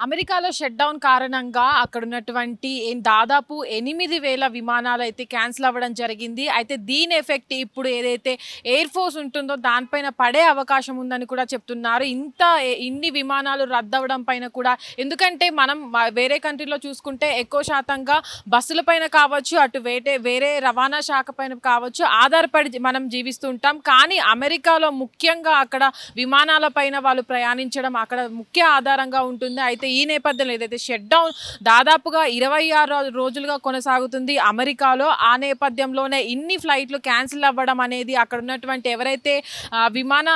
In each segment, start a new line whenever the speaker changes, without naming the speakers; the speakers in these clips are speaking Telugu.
అమెరికాలో షట్ డౌన్ కారణంగా అక్కడ ఉన్నటువంటి దాదాపు ఎనిమిది వేల విమానాలు అయితే క్యాన్సిల్ అవ్వడం జరిగింది. అయితే దీని ఎఫెక్ట్ ఇప్పుడు ఏదైతే ఎయిర్ ఫోర్స్ ఉంటుందో దానిపైన పడే అవకాశం ఉందని కూడా చెప్తున్నారు. ఇంత ఇన్ని విమానాలు రద్దవడం పైన కూడా ఎందుకంటే మనం వేరే కంట్రీలో చూసుకుంటే ఎక్కువ శాతంగా బస్సుల పైన కావచ్చు అటు వేటే వేరే రవాణా శాఖ పైన కావచ్చు ఆధారపడి మనం జీవిస్తుంటాం కానీ అమెరికాలో ముఖ్యంగా అక్కడ విమానాల పైన వాళ్ళు ప్రయాణించడం అక్కడ ముఖ్య ఆధారంగా ఉంటుంది. అయితే ఈ నేపథ్యంలో ఏదైతే షట్ డౌన్ దాదాపుగా ఇరవై ఆరు రోజులుగా కొనసాగుతుంది అమెరికాలో ఆ నేపథ్యంలోనే ఇన్ని ఫ్లైట్లు క్యాన్సిల్ అవ్వడం అనేది అక్కడ ఉన్నటువంటి ఎవరైతే విమాన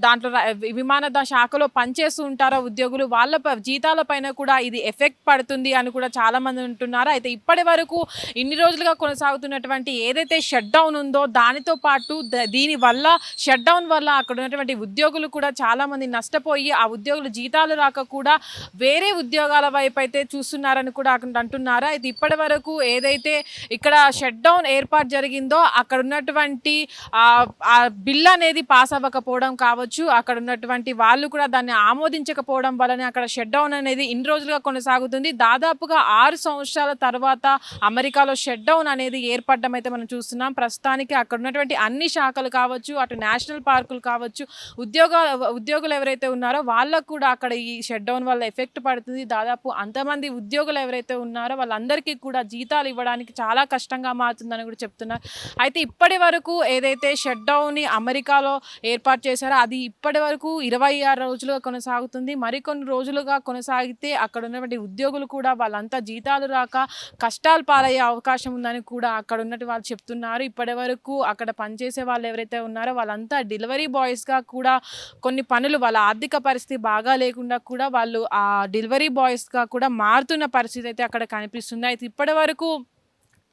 దాంట్లో విమాన శాఖలో పనిచేస్తూ ఉంటారో ఉద్యోగులు వాళ్ళ ప- జీతాల పైన కూడా ఇది ఎఫెక్ట్ పడుతుంది అని కూడా చాలామంది ఉంటున్నారు అయితే ఇప్పటి వరకు ఇన్ని రోజులుగా కొనసాగుతున్నటువంటి ఏదైతే షట్ డౌన్ ఉందో దానితో పాటు ద- దీని వల్ల షట్ డౌన్ వల్ల అక్కడ ఉన్నటువంటి ఉద్యోగులు కూడా చాలామంది నష్టపోయి ఆ ఉద్యోగులు జీతాలు రాక కూడా వే వేరే ఉద్యోగాల వైపు అయితే చూస్తున్నారని కూడా అక్కడ అంటున్నారా? ఇది ఇప్పటి వరకు ఏదైతే ఇక్కడ షట్ డౌన్ ఏర్పాటు జరిగిందో అక్కడ ఉన్నటువంటి ఆ బిల్ అనేది పాస్ అవ్వకపోవడం కావచ్చు అక్కడ ఉన్నటువంటి వాళ్ళు కూడా దాన్ని ఆమోదించకపోవడం వలన అక్కడ షట్ డౌన్ అనేది ఇన్ని రోజులుగా కొనసాగుతుంది. దాదాపుగా ఆరు సంవత్సరాల తర్వాత అమెరికాలో షట్ డౌన్ అనేది ఏర్పడడం అయితే మనం చూస్తున్నాం. ప్రస్తుతానికి అక్కడ ఉన్నటువంటి అన్ని శాఖలు కావచ్చు అటు నేషనల్ పార్కులు కావచ్చు ఉద్యోగ ఉద్యోగులు ఎవరైతే ఉన్నారో వాళ్ళకు కూడా అక్కడ ఈ షట్ డౌన్ వల్ల ఎఫెక్ట్ పడుతుంది. దాదాపు అంతమంది ఉద్యోగులు ఎవరైతే ఉన్నారో వాళ్ళందరికీ కూడా జీతాలు ఇవ్వడానికి చాలా కష్టంగా మారుతుందని కూడా చెప్తున్నారు. అయితే ఇప్పటి వరకు ఏదైతే షట్ డౌన్ని అమెరికాలో ఏర్పాటు చేశారో అది ఇప్పటి వరకు ఇరవై ఆరు రోజులుగా కొనసాగుతుంది. మరికొన్ని రోజులుగా కొనసాగితే అక్కడ ఉన్నటువంటి ఉద్యోగులు కూడా వాళ్ళంతా జీతాలు రాక కష్టాలు పాలయ్యే అవకాశం ఉందని కూడా అక్కడ ఉన్నట్టు వాళ్ళు చెప్తున్నారు. ఇప్పటి వరకు అక్కడ పనిచేసే వాళ్ళు ఎవరైతే ఉన్నారో వాళ్ళంతా డెలివరీ బాయ్స్గా కూడా కొన్ని పనులు వాళ్ళ ఆర్థిక పరిస్థితి బాగా లేకుండా కూడా వాళ్ళు ఆ డెలివరీ బాయ్స్గా కూడా మారుతున్న పరిస్థితి అయితే అక్కడ కనిపిస్తుంది. అయితే ఇప్పటి వరకు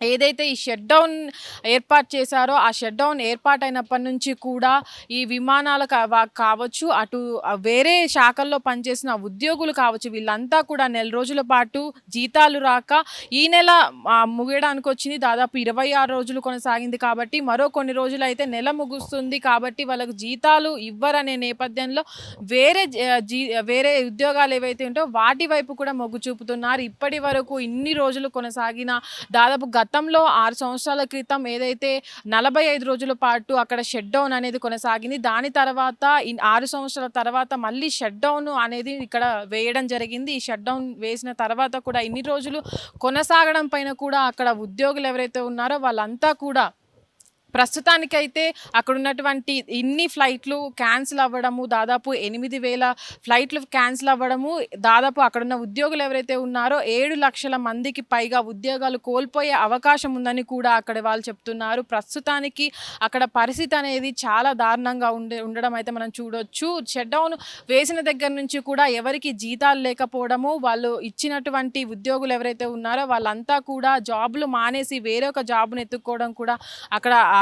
ఏదైతే ఈ షట్ డౌన్ ఏర్పాటు చేశారో ఆ షట్ డౌన్ ఏర్పాటైనప్పటి నుంచి కూడా ఈ విమానాలు కా- వా- కావచ్చు అటు వేరే శాఖల్లో పనిచేసిన ఉద్యోగులు కావచ్చు వీళ్ళంతా కూడా నెల రోజుల పాటు జీతాలు రాక ఈ నెల ముగియడానికి వచ్చింది. దాదాపు ఇరవై ఆరు రోజులు కొనసాగింది కాబట్టి మరో కొన్ని రోజులు అయితే నెల ముగుస్తుంది కాబట్టి వాళ్ళకు జీతాలు ఇవ్వరనే నేపథ్యంలో వేరే జీ వేరే ఉద్యోగాలు ఏవైతే ఉంటాయో వాటి వైపు కూడా మొగ్గు చూపుతున్నారు. ఇప్పటి వరకు ఇన్ని రోజులు కొనసాగిన దాదాపు గతంలో ఆరు సంవత్సరాల క్రితం ఏదైతే నలభై ఐదు రోజుల పాటు అక్కడ షట్ డౌన్ అనేది కొనసాగింది దాని తర్వాత ఆరు సంవత్సరాల తర్వాత మళ్ళీ షట్ డౌన్ అనేది ఇక్కడ వేయడం జరిగింది. ఈ షట్ డౌన్ వేసిన తర్వాత కూడా ఇన్ని రోజులు కొనసాగడం పైన కూడా అక్కడ ఉద్యోగులు ఎవరైతే ఉన్నారో వాళ్ళంతా కూడా ప్రస్తుతానికైతే అక్కడ ఉన్నటువంటి ఇన్ని ఫ్లైట్లు క్యాన్సిల్ అవ్వడము దాదాపు ఎనిమిది వేల ఫ్లైట్లు క్యాన్సిల్ అవ్వడము దాదాపు అక్కడున్న ఉద్యోగులు ఎవరైతే ఉన్నారో ఏడు లక్షల మందికి పైగా ఉద్యోగాలు కోల్పోయే అవకాశం ఉందని కూడా అక్కడ వాళ్ళు చెప్తున్నారు. ప్రస్తుతానికి అక్కడ పరిస్థితి అనేది చాలా దారుణంగా ఉండే ఉండడం అయితే మనం చూడొచ్చు. షట్డౌన్ వేసిన దగ్గర నుంచి కూడా ఎవరికి జీతాలు లేకపోవడము వాళ్ళు ఇచ్చినటువంటి ఉద్యోగులు ఎవరైతే ఉన్నారో వాళ్ళంతా కూడా జాబులు మానేసి వేరే ఒక జాబ్ను ఎత్తుక్కోవడం కూడా అక్కడ ఆ,